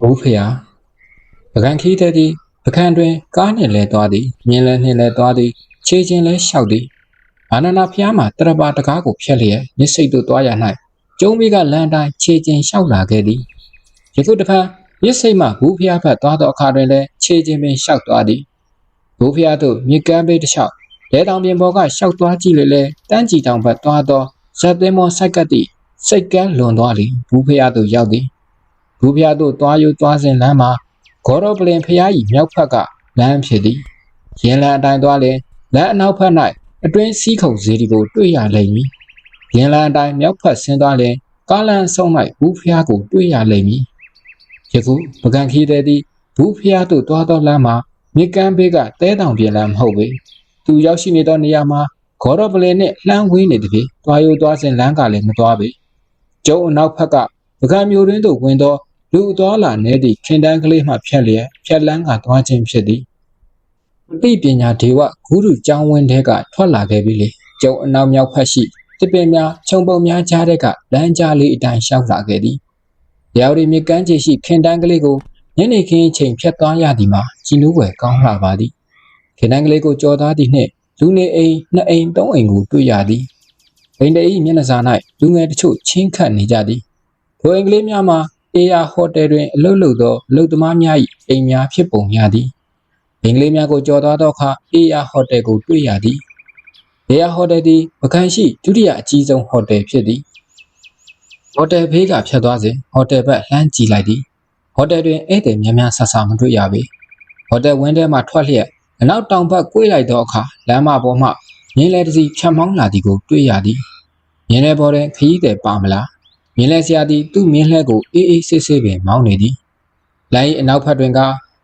ဘိုးဖျားပကံခီးတဲ့သည်ပကံတွင်ကားနှင့်လဲသွားသည်မြင်းလဲနှင့်လဲသွားသည်ခြေချင်းလဲလျှောက်သည်အာနန္ဒဖျားမှာတရပါတကားကိုဖျက်လျက်မြစ်စိတ်သို့သွားရ၌ကျုံးမိကလန်တိုင်းခြေချင်းလျှောက်လာခဲ့သည်ယခုတစ်ဖန်မြစ်စိတ်မှဘူးဖျားဘက်သွားသောအခါတွင်လည်းခြေချင်းပင်လျှောက်သွားသည်ဘူးဖျားတို့မြစ်ကမ်းဘေးတစ်လျှောက်လဲတောင်ပြင်ပေါ်ကလျှောက်သွားကြည့်လေလေတန်းကြည်တောင်ဘက်သွားသောရက်သိမ်းမောဆိုက်ကပ်သည့်စိတ်ကန်းလွန်သွားလီဘူးဖျားတို့ရောက်သည် ဘူးဖျားတို့သွားယူသွားစဉ်လမ်းမှာဂေါရပလင်ဖျားကြီးမြောက်ဖက်ကလမ်းဖြစ်သည်ရင်လန်အတိုင်းသွားလင်လမ်းအနောက်ဖက်၌အတွင်းစီးခုံစေးဒီကိုတွေ့ရလိမ့်မည်ရင်လန်အတိုင်းမြောက်ဖက်ဆင်းသွားလင်ကားလန်ဆုံး၌ဘူးဖျားကိုတွေ့ရလိမ့်မည်ယခုပကံခီးတဲ့သည်ဘူးဖျားတို့သွားသောလမ်းမှာမြကမ်းဘေးကတဲတောင်ပြင်လမ်းမဟုတ်ပေသူရောက်ရှိနေသောနေရာမှာဂေါရပလင်နှင့်လှမ်းဝေးနေသည်ဖြင့်တွားယူသွားစဉ်လမ်းကလည်းမသွားပေကျုံအနောက်ဖက်ကပကံမျိုးရင်းသို့ဝင်သော လူအသွားလာနေသည့်ခင်တန်းကလေးမှဖြတ်လျက်ဖြတ်လန်းကသွားခြင်းဖြစ်သည်အသိပညာဒေဝဂုရုကျောင်းဝင်းထဲကထွက်လာခဲ့ပြီလေကျုံအနောက်မြောက်ဖက်ရှိတစ်ပင်များခြုံပုံများကြားတဲ့ကလမ်းကြားလေးအတိုင်းရှောက်လာခဲ့သည်ရောင်ရီမြကန်းချေရှိခင်တန်းကလေးကိုညနေခင်းအချိန်ဖြတ်သွားရသည်မှာကြည်နူးွယ်ကောင်းလာပါသည်ခင်တန်းကလေးကိုကြော်သားသည်နှင့်လူနေအိမ်နှစ်အိမ်သုံးအိမ်ကိုတွေ့ရသည်အိမ်တအိမျက်နှာစာ၌လူငယ်တချို့ချင်းခတ်နေကြသည်ထိုအိမ်ကလေးများမှာ အေယာဟိုတယ်တွင်အလုပ်လုပ်သောအလုပ်သမားများ၏အိမ်များဖြစ်ပုံရသည်။အိမ်ကလေးများကိုကြော်သွားသောအခါအေယာဟိုတယ်ကိုတွေ့ရသည်။အေယာဟိုတယ်သည်ပကံရှိဒုတိယအကြီးဆုံးဟိုတယ်ဖြစ်သည်။ဟိုတယ်ဘေးကဖြတ်သွားစဉ်ဟိုတယ်ဘက်လှမ်းကြည့်လိုက်သည်။ဟိုတယ်တွင်ဧည့်သည်များများဆဆမတွေ့ရပေ။ဟိုတယ်ဝင်းထဲမှထွက်လျက်အနောက်တောင်ဘက်ကွေးလိုက်သောအခါလမ်းမပေါ်မှမြင်းလဲတစ်စီးဖြတ်မောင်းလာသည်ကိုတွေ့ရသည်။မြင်းလဲပေါ်တွင်ခရီးသည်ပါမလား မြင်းလဲဆရာသည်သူ့မြင်းလှဲကိုအေးအေးဆေးဆေးပင်မောင်းနေသည်။လိုင်းအနောက်ဘက်တွင်က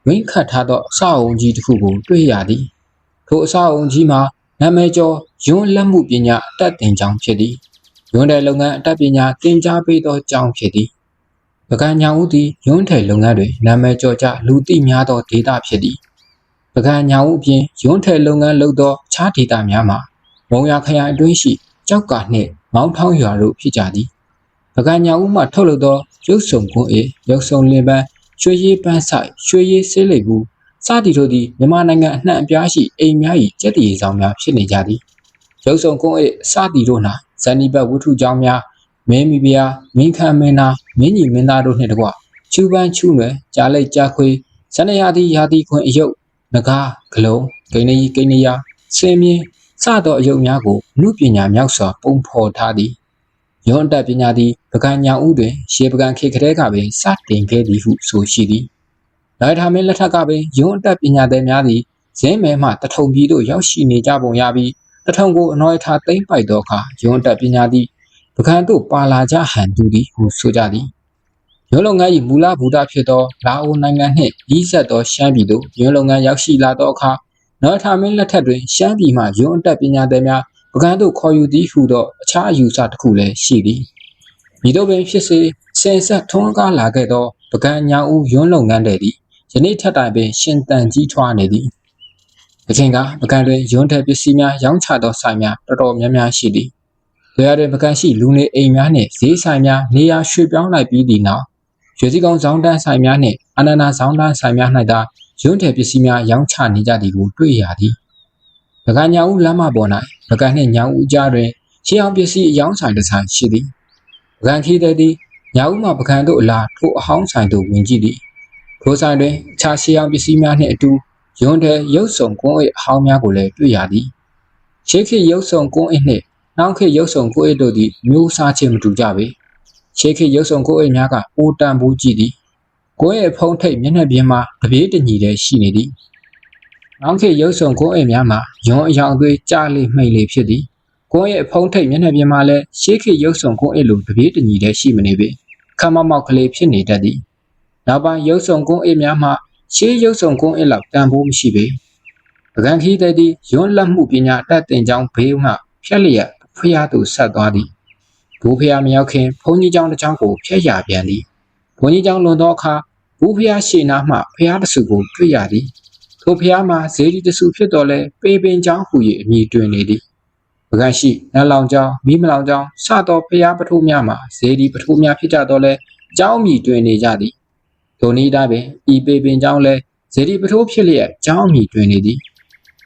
ဝင်းခတ်ထားသောအဆောက်အုံကြီးတစ်ခုကိုတွေ့ရသည်။ထိုအဆောက်အုံကြီးမှာနာမည်ကျော်ယွန်းလက်မှုပညာအတတ်တင်ကျောင်းဖြစ်သည်။ယွန်းတဲ့လုပ်ငန်းအတတ်ပညာသင်ကြားပေးသောကျောင်းဖြစ်သည်။ပကံညာဦးသည်ယွန်းတဲ့လုပ်ငန်းတွင်နာမည်ကျော်ကြလူသိများသောဒေသဖြစ်သည်။ပကံညာဦးအပြင်ယွန်းတဲ့လုပ်ငန်းလုပ်သောအခြားဒေသများမှာမုံရခရိုင်အတွင်းရှိကြောက်ကာနှင့်မောင်းထောင်းရွာတို့ဖြစ်ကြသည် ပကံညာဦးမှထုတ်လုပ်သောရုပ်ဆောင်ကွန်းအေရုပ်ဆောင်လင်ပန်းရွှေရည်ပန်းဆိုင်ရွှေရည်ဆေးလိပ်ဘူးစသည်တို့သည်မြန်မာနိုင်ငံအနှံ့အပြားရှိအိမ်များ၏ကျက်တည်ဆောင်များဖြစ်နေကြသည်ရုပ်ဆောင်ကွန်းအေစသည်တို့၌ဇန်နီဘတ်ဝတ္ထုကြောင်းများမင်းမီဗျာမင်းခမ်းမင်းသားမင်းကြီးမင်းသားတို့နှင့်တကွချူပန်းချူနယ်ကြားလိုက်ကြားခွေဇန်နရာတိရာတိခွင်အယုတ်ငကားဂလုံးဂိနေကြီးဂိနေယာဆင်းမြင်းစသောအယုတ်များကိုအမှုပညာမြောက်စွာပုံဖော်ထားသည် ရွန်တက်ပညာသည်ပကံညာဥတွင်ရှေပကံခေကတဲ့ကပင်စတင်ခဲ့သည်ဟုဆိုရှိသည်။လိုက်ထာမင်းလက်ထက်ကပင်ရွန်တက်ပညာသည်များသည်ဇင်းမဲမှတထုံပြည်သို့ရောက်ရှိနေကြပုံရပြီးတထုံကိုအနော်ထားသိမ့်ပိုက်သောအခါရွန်တက်ပညာသည်ပကံသို့ပါလာကြဟန်တူသည်ဟုဆိုကြသည်။ရွန်လုံငန်း၏မူလဘူတာဖြစ်သောလာအိုနိုင်ငံနှင့်ဤဆက်သောရှမ်းပြည်သို့ရွန်လုံငန်းရောက်ရှိလာသောအခါနော်ထာမင်းလက်ထက်တွင်ရှမ်းပြည်မှရွန်တက်ပညာသည်များ ပကံသို့ခေါ်ယူသည်ဟုသောအခြားအယူဆတစ်ခုလည်းရှိသည်မိတို့ပင်ဖြစ်စေဆင်ဆက်ထွန်းကားလာခဲ့သောပကံညာဦးယွန်းလုပ်ငန်းတွေသည်ယနေ့ထက်တိုင်ပင်ရှင်တန်ကြီးထွားနေသည်အချိန်ကပကံတွင်ယွန်းတဲ့ပစ္စည်းများရောင်းချသောဆိုင်များတော်တော်များများရှိသည်။ဒေရတွင်ပကံရှိလူနေအိမ်များနှင့်ဈေးဆိုင်များနေရာရွှေ့ပြောင်းလိုက်ပြီးသည့်နောက်ရွှေစည်းကုန်းဇောင်းတန်းဆိုင်များနှင့်အနန္ဒာဇောင်းတန်းဆိုင်များ၌သာယွန်းတဲ့ပစ္စည်းများရောင်းချနေကြသည်ကိုတွေ့ရသည်။ ပကံညာဦးလမ်းမပေါ်၌ပကံနှင့်ညာဦးအကြားတွင်ရှေးအောင်ပစ္စည်းအယောင်းဆိုင်တစ်ဆိုင်ရှိသည်ပကံခီးတဲ့သည်ညာဦးမှပကံတို့အလားထိုအဟောင်းဆိုင်သို့ဝင်ကြည့်သည်ထိုဆိုင်တွင်အခြားရှေးအောင်ပစ္စည်းများနှင့်အတူယွန်းတဲ့ရုပ်ဆောင်ကွန်း၏အဟောင်းများကိုလည်းတွေ့ရသည်ရှေးခေတ်ရုပ်ဆောင်ကွန်း၏နှင့်နောက်ခေတ်ရုပ်ဆောင်ကွန်း၏တို့သည်မျိုးစားခြင်းမတူကြပေရှေးခေတ်ရုပ်ဆောင်ကွန်း၏များကအိုတန်ဘူးကြည့်သည်ကိုယ်ရဲ့ဖုံးထိပ်မျက်နှာပြင်မှာတပြေးတညီတည်းရှိနေသည် နောက်ခေတ်ရုပ်ဆောင်ကွန်း၏များမှာယွန်းအယောင်သွေးကြလေမှိတ်လေဖြစ်သည်ကွန်းရဲ့ဖုံးထိပ်မျက်နှာပြင်မှာလည်းရှေးခေတ်ရုပ်ဆောင်ကွန်းအဲ့လိုတပြေးတညီတည်းရှိမနေပေခမမောက်ကလေးဖြစ်နေတတ်သည်နောက်ပိုင်းရုပ်ဆောင်ကွန်းအဲ့များမှာရှေးရုပ်ဆောင်ကွန်းအဲ့လောက်တန်ဖိုးမရှိပေပကံခီးတဲ့သည်ယွန်းလက်မှုပညာတတ်တင်ကြောင်းဘေးမှဖြက်လျက်ဖျားသူဆက်သွားသည်ဘူဖျားမရောက်ခင်ဘုန်းကြီးကျောင်းတစ်ကျောင်းကိုဖျက်ရပြန်သည်ဘုန်းကြီးကျောင်းလွန်သောအခါဘူဖျားရှေနာမှဖျားတဆူကိုတွေ့ရသည် ထိုဖျားမှာဇေဒီတဆူဖြစ်တော်လဲပေပင်ကျောင်းဟူ၍အမည်တွင်နေသည်ပကန့်ရှိနတ်လောင်ကျောင်းမိမလောင်ကျောင်းစသောဖျားပထိုးများမှာဇေဒီပထိုးများဖြစ်ကြတော့လဲကျောင်းမြည်တွင်နေကြသည်ထိုနည်းဒါပင်ဤပေပင်ကြောင့်လဲဇေဒီပထိုးဖြစ်လျက်ကျောင်းအမိတွင်နေသည်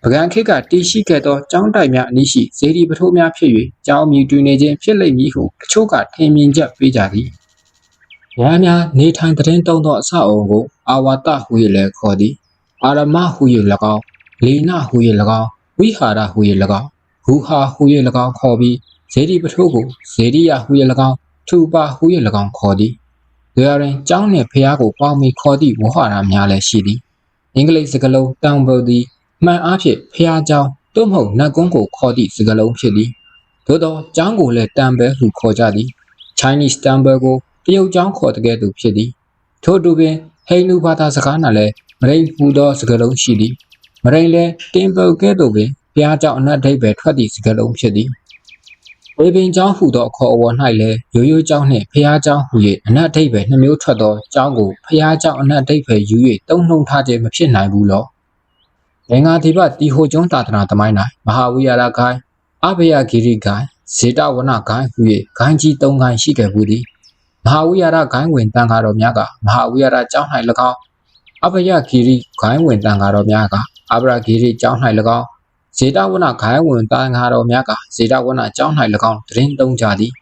ပကံခေတ်ကတည်ရှိခဲ့သောကျောင်းတိုက်များအနည်းရှိဇေဒီပထိုးများဖြစ်၍ကျောင်းအမိတွင်နေခြင်းဖြစ်လိမ့်မည်ဟုတချို့ကထင်မြင်ချက်ပေးကြသည်။ညာများနေထိုင်သတင်းတုံးသောအဆောက်အုံကိုအာဝါတဟု၍လည်းခေါ်သည်။ အာရမဟု၍၎င်း၊လီနဟု၍၎င်း၊ဝိဟာရဟု၍၎င်း၊ဘူဟာဟု၍၎င်းခေါ်ပြီးဇေဒီပထိုးကိုဇေဒီယဟု၍၎င်းထူပါဟု၍၎င်းခေါ်သည်။ဒီရရင်ကျောင်းနှင့်ဖျားကိုပေါင်းပြီးခေါ်သည့်ဝဟရများလည်းရှိသည်။အင်္ဂလိပ်စကားလုံးတောင်ပေါ်သည်မှန်အားဖြင့်ဖျားကျောင်းသို့မဟုတ်နတ်ကုန်းကိုခေါ်သည့်စကားလုံးဖြစ်သည်။သို့သောကျောင်းကိုလည်းတန်ဘဲဟုခေါ်ကြသည်။ Chinese temple ကိုတရုတ်ကျောင်းခေါ်တဲ့ကဲ့သို့ဖြစ်သည်။ထို့တူပင်ဟိန္ဒူဘာသာစကား၌လည်း မရိဟူသောစကားလုံးရှိသည်။မရိလည်းတင်ပုတ်ကဲ့သို့ပင်ဘုရားကျောင်းအနတ်ဒိဗ္ဗေထွက်သည့်စကားလုံးဖြစ်သည်။ဝေပင်ကျောင်းဟူသောအခေါ်အဝေါ်၌လည်းရိုးရိုးကျောင်းနှင့်ဖျားကျောင်းဟူ၍အနတ်ဒိဗ္ဗေနှမျိုးထွက်သောကျောင်းကိုဖျားကျောင်းအနတ်ဒိဗ္ဗေယူ၍တုံ့နှုံထားခြင်းမဖြစ်နိုင်ဘူးလော။ဘင်္ဂါဒီပတီဟိုကျွန်းတာသနာသမိုင်း၌မဟာဝိဟာရဂိုင်းအဘယဂီရိဂိုင်းဇေတဝနဂိုင်းဟူ၍ဂိုင်းကြီး၃ဂိုင်းရှိခဲ့ဘူးသည်။မဟာဝိဟာရဂိုင်းဝင်တန်ဃာတော်များကမဟာဝိဟာရကျောင်း၌၎င်း အဘယဂီရိဂိုင်းဝင်တန်ဃာတော်များကအဘရာဂီရိကျောင်း၌၎င်းဇေတဝနဂိုင်းဝင်တန်ဃာတော်များကဇေတဝနကျောင်း၌၎င်းတရင်သုံးကြသည်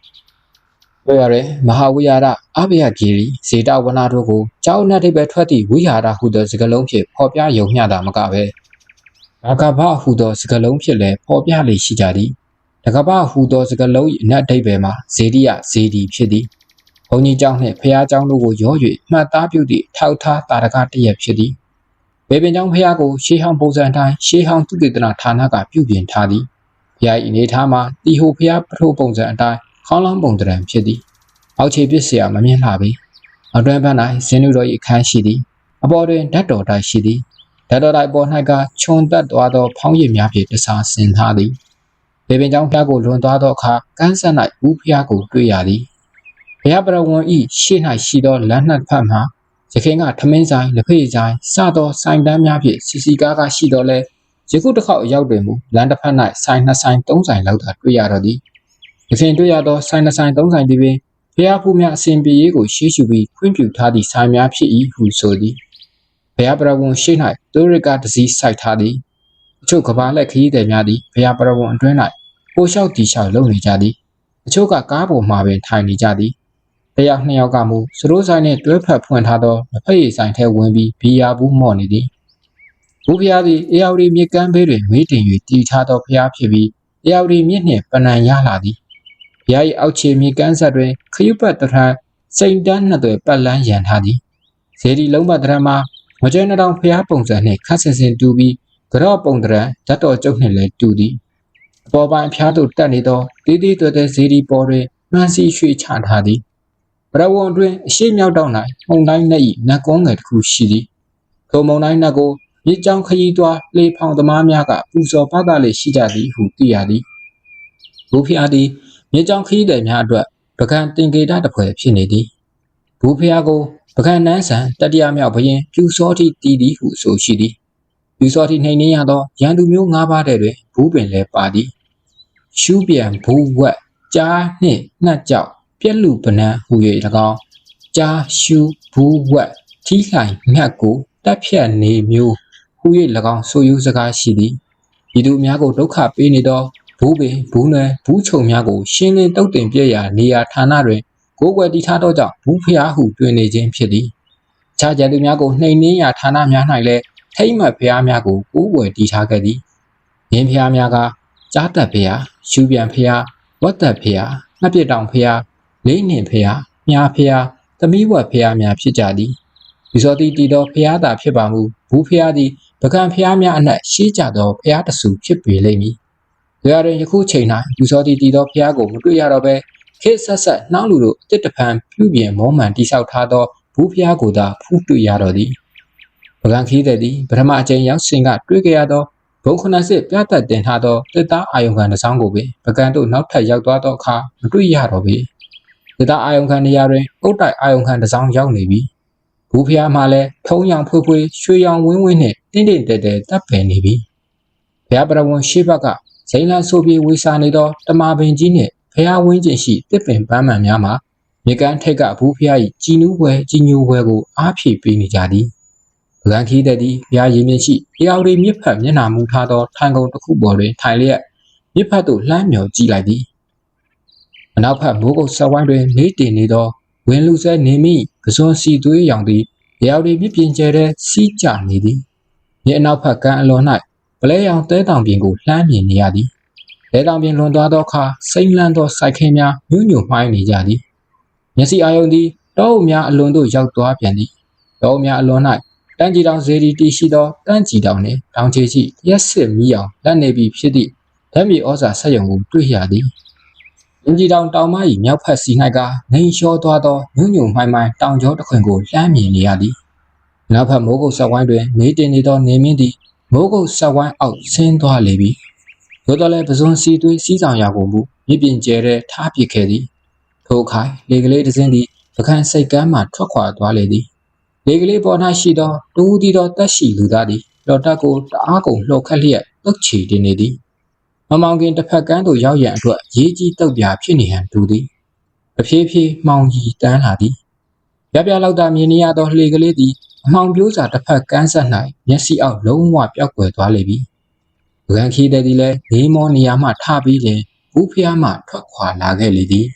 ပြောရတဲ့မဟာဝိဟာရအဘယဂီရိဇေတဝနတို့ကိုကျောင်းနှင့်တိပဲထွက်သည့်ဝိဟာရဟုသောစကားလုံးဖြင့်ဖော်ပြယုံမျှတာမကပဲဒါကဘဟုသောစကားလုံးဖြင့်လည်းဖော်ပြလေရှိကြသည်တကပဟုသောစကားလုံး၏အနတ်အဓိပ္ပာယ်မှာဇေဒီယဇေဒီဖြစ်သည် ဘုံကြီးကျောင်းနှင့်ဖះကျောင်းတို့ကိုရော၍မှတ်သားပြုသည့်ထောက်ထားတာရကတရက်ဖြစ်သည်ဘေပင်ကျောင်းဖះကိုရှေးဟောင်းပုံစံတိုင်းရှေးဟောင်းသုတေသနဌာနကပြုပြင်ထားသည်ဖះ၏အနေထားမှာတီဟိုဖះပထိုးပုံစံအတိုင်းခေါင်းလောင်းပုံတရံဖြစ်သည်အောက်ခြေပစ္စယမမြင်လှပေအတွင်းဘက်၌ဇင်းနုတော်၏အခန်းရှိသည်အပေါ်တွင်ဓာတ်တော်တိုက်ရှိသည်ဓာတ်တော်တိုက်ပေါ်၌ကခြုံတက်သွားသောဖောင်းရည်များဖြင့်တစားဆင်ထားသည်ဘေပင်ကျောင်းဖျားကိုလွန်သွားသောအခါကန်းဆက်၌ဦးဖျားကိုတွေ့ရသည်ဘု ရားပရဝံဤရှေ့၌ရှိသောလမ်းနှစ်ဖက်မှရခင်ကထမင်းဆိုင်လက်ဖေးဆိုင်စသောဆိုင်တန်းများဖြင့်စီစီကားကားရှိတော်လဲယခုတစ်ခေါက်အရောက်တွင်မူလမ်းတစ်ဖက်၌ဆိုင်နှစ်ဆိုင်သုံးဆိုင်လောက်သာတွေ့ရတော့သည်ရခင်တွေ့ရသောဆိုင်နှစ်ဆိုင်သုံးဆိုင်သည်ပင်ဘုရားဖူးများအစဉ်ပြေရေးကိုရှေးရှုပြီးခွင့်ပြုထားသည့်ဆိုင်များဖြစ်၏ဟုဆိုသည်ဘုရားပရဝံရှေ့၌တိုရကတစည်းစိုက်ထားသည်အချို့ကဘာလက်ခရီးသည်များသည်ဘုရားပရဝံအတွင်း၌ပိုလျှောက်တီလျှောက်လုပ်နေကြသည်အချို့ကကားပေါ်မှပင်ထိုင်နေကြသည် တယောက်နှစ်ယောက်ကမူစရိုးဆိုင်နှင့်တွဲဖက်ဖွင့်ထားသောမဖက်ရည်ဆိုင်ထဲဝင်ပြီးဘီယာဘူးမော့နေသည်ဘူးဖျားသည်အေယာဝတီမြစ်ကမ်းဘေးတွင်မေးတင်၍တည်ထားသောဖျားဖြစ်ပြီးအေယာဝတီမြစ်နှင့်ပနံရလာသည်ဘုရား၏အောက်ခြေမြေကမ်းဆက်တွင်ခရုပတ်တရံစိန်တန်းနှစ်သွယ်ပတ်လန်းရန်ထားသည်ဇေဒီလုံးပတ်တရံမှာမကျွဲနှတောင်ဖျားပုံစံနှင့်ခတ်ဆင်ဆင်တူပြီးကြော့ပုံတရံဓာတ်တော်ကျုပ်နှင့်လည်းတူသည်အပေါ်ပိုင်းဖျားသို့တက်နေသောတေးသေးသွဲသွဲဇေဒီပေါ်တွင်မှန်စီရွှေချထားသည် ပရဝံတွင်အရှိမြောက်တောက်၌မုံတိုင်းနှက်၏နတ်ကုန်းငယ်တစ်ခုရှိသည်ထိုမုံတိုင်းနှက်ကိုမြစ်ကြောင်းခရီးသွားလေဖောင်သမားများကပူဇော်ပသလေရှိကြသည်ဟုသိရသည်ဘူဖျားသည်မြစ်ကြောင်းခရီးသည်များအတွက်ပကံတင်ကေတတပွဲဖြစ်နေသည်ဘူဖျားကိုပကံနန်းဆန်တတိယမြောက်ဘရင်ပြူစောတိတည်သည်ဟုဆိုရှိသည်ပြူစောတိနှိမ်နှင်းရသောရန်သူမျိုး၅ပါးတဲ့တွင်ဘူးပင်လည်းပါသည်ရှူးပြန်ဘူးဝက်ကြားနှင့်နှက်ကြောက် ပြက်လူပနံဟူ၍၎င်းကြားရှူဘူးဝက်ထီးလှိုင်ငှက်ကိုတက်ဖြတ်နေမျိုးဟူ၍၎င်းဆိုယူစကားရှိသည်ဤသူများကိုဒုက္ခပေးနေသောဘူးပင်ဘူးနွယ်ဘူးချုံများကိုရှင်းလင်းတုတ်တင်ပြရာနေရာဌာနတွင်ကိုယ်ွယ်တီထားသောကြောင့်ဘူးဖျားဟုတွင်နေခြင်းဖြစ်သည်ခြားကြသူများကိုနှိမ်နှင်းရာဌာနများ၌လည်းထိမ့်မှတ်ဖျားများကိုကိုယ်ွယ်တီထားခဲ့သည်ရင်းဖျားများကကြားတက်ဖျားရှူပြန်ဖျားဝတ်သက်ဖျားနှက်ပြတောင်ဖျား လေးနှင်ဖျားမြားဖျားသမီးဝတ်ဖျားများဖြစ်ကြသည်ဒီစောတိတည်သောဖျားသာဖြစ်ပါမူဘူးဖျားသည်ပကံဖျားများအနက်ရှိကြသောဖျားတဆူဖြစ်ပေလိမ့်မည်။ဒါရရင်ယခုချိန်၌လူစောတိတည်သောဖျားကိုမတွေ့ရတော့ဘဲခေတ်ဆက်ဆက်နှောင်းလူတို့အစ်တဖန်ပြုပြင်မောမှန်တိဆောက်ထားသောဘူးဖျားကိုသာဖူးတွေ့ရတော့သည်။ပကံခီးတဲ့သည်ပထမအကြိမ်ရောက်စဉ်ကတွေ့ကြရသောဘုံခဏစစ်ပြတ်တက်တင်ထားသောတစ်သားအာယုံခံတစ်စောင်းကိုပင်ပကံတို့နောက်ထပ်ရောက်သွားသောအခါမတွေ့ရတော့ပေ။ ဒေတာအာယုံခံနေရာတွင်အုတ်တိုက်အာယုံခံတစ်စောင်းရောက်နေပြီဘူးဖျားမှလည်းထုံးရောင်ဖွေးဖွေးရွှေရောင်ဝင်းဝင်းနှင့်တင်းတင်းတဲတဲတပ်ပယ်နေပြီဘုရားပရဝံရှေ့ဘက်ကဇိန်လန်ဆိုပြေဝေစာနေသောတမာပင်ကြီးနှင့်ဖျားဝင်းကျင်ရှိတစ်ပင်ပန်းမှန်များမှာမြေကမ်းထိပ်ကဘူးဖျား၏ကြည်နူးပွဲကြီးညိုပွဲကိုအားဖြည့်ပေးနေကြသည်ပကံခီးတဲ့သည်ဘုရားရည်မြင့်ရှိတရားရီမြစ်ဖက်မျက်နှာမူထားသောထိုင်ကုန်တစ်ခုပေါ်တွင်ထိုင်လျက်မြစ်ဖက်သို့လှမ်းမြော်ကြည့်လိုက်သည် အနောက်ဖက်မိုးကုတ်ဆက်ဝိုင်းတွင်မေးတင်နေသောဝင်းလူဆဲနေမိကစွန်စီသွေးရောင်သည်တရားရီမြစ်ပြင်ကျဲတဲ့စီးကြနေသည်မြေအနောက်ဖက်ကမ်းအလွန်၌ပလဲရောင်တဲတောင်ပြင်ကိုလှမ်းမြင်နေရသည်တဲတောင်ပြင်လွန်သွားသောအခါစိမ့်လန်းသောစိုက်ခင်းများညှို့ညွှိုင်းနေကြသည်မျက်စိအာယုံသည်တောအုပ်များအလွန်သို့ရောက်သွားပြန်သည်တောအုပ်များအလွန်၌တန်းကြည်တောင်ဇေဒီတီရှိသောတန်းကြည်တောင်နှင့်တောင်ချေရှိရက်စစ်မီးအောင်လက်နေပြီးဖြစ်သည့်ဓာတ်မြေဩဇာဆက်ယုံကိုတွေ့ရသည် တန်းကြည်တောင်တောင်မ၏မြောက်ဖက်စီ၌ကနှိမ်လျှောသွားသောညွညွမှိုင်းမှိုင်းတောင်ကျောတစ်ခွင်ကိုလှမ်းမြင်နေရသည်နောက်ဖက်မိုးကုတ်ဆက်ဝိုင်းတွင်မေးတင်နေသောနေမင်းသည်မိုးကုတ်ဆက်ဝိုင်းအောက်ဆင်းသွားလေပြီသို့တော်လည်းပဇွန်စီသွေးစီးဆောင်ရာကိုမူမြစ်ပြင်ကျဲတဲ့ထားပစ်ခဲ့သည်ထိုအခါလေကလေးတစ်စင်းသည်ပကံစိတ်ကမ်းမှထွက်ခွာသွားလေသည်လေကလေးပေါ်၌ရှိသောတူးသည်သောတက်ရှိလူသားသည်လော်တက်ကိုတအားကုန်လှော်ခတ်လျက်တုတ်ချီတင်နေသည် မမောင်ကင်တစ်ဖက်ကမ်းသို့ရောက်ရန်အတွက်ရေးကြီးတုတ်ပြာဖြစ်နေဟန်တူသည်အဖြည်းဖြည်းမှောင်ကြီးတန်းလာသည်ပြပြလောက်သာမြင်နေရသောလေကလေးသည်အမှောင်ပြိုးစာတစ်ဖက်ကမ်းဆက်၌မျက်စိအောက်လုံးဝပျောက်ကွယ်သွားလေပြီဗကန်ခီးတဲ့သည်လည်းနေမောနေရာမှထပြီးလင်ဘူးဖျားမှထွက်ခွာလာခဲ့လေသည်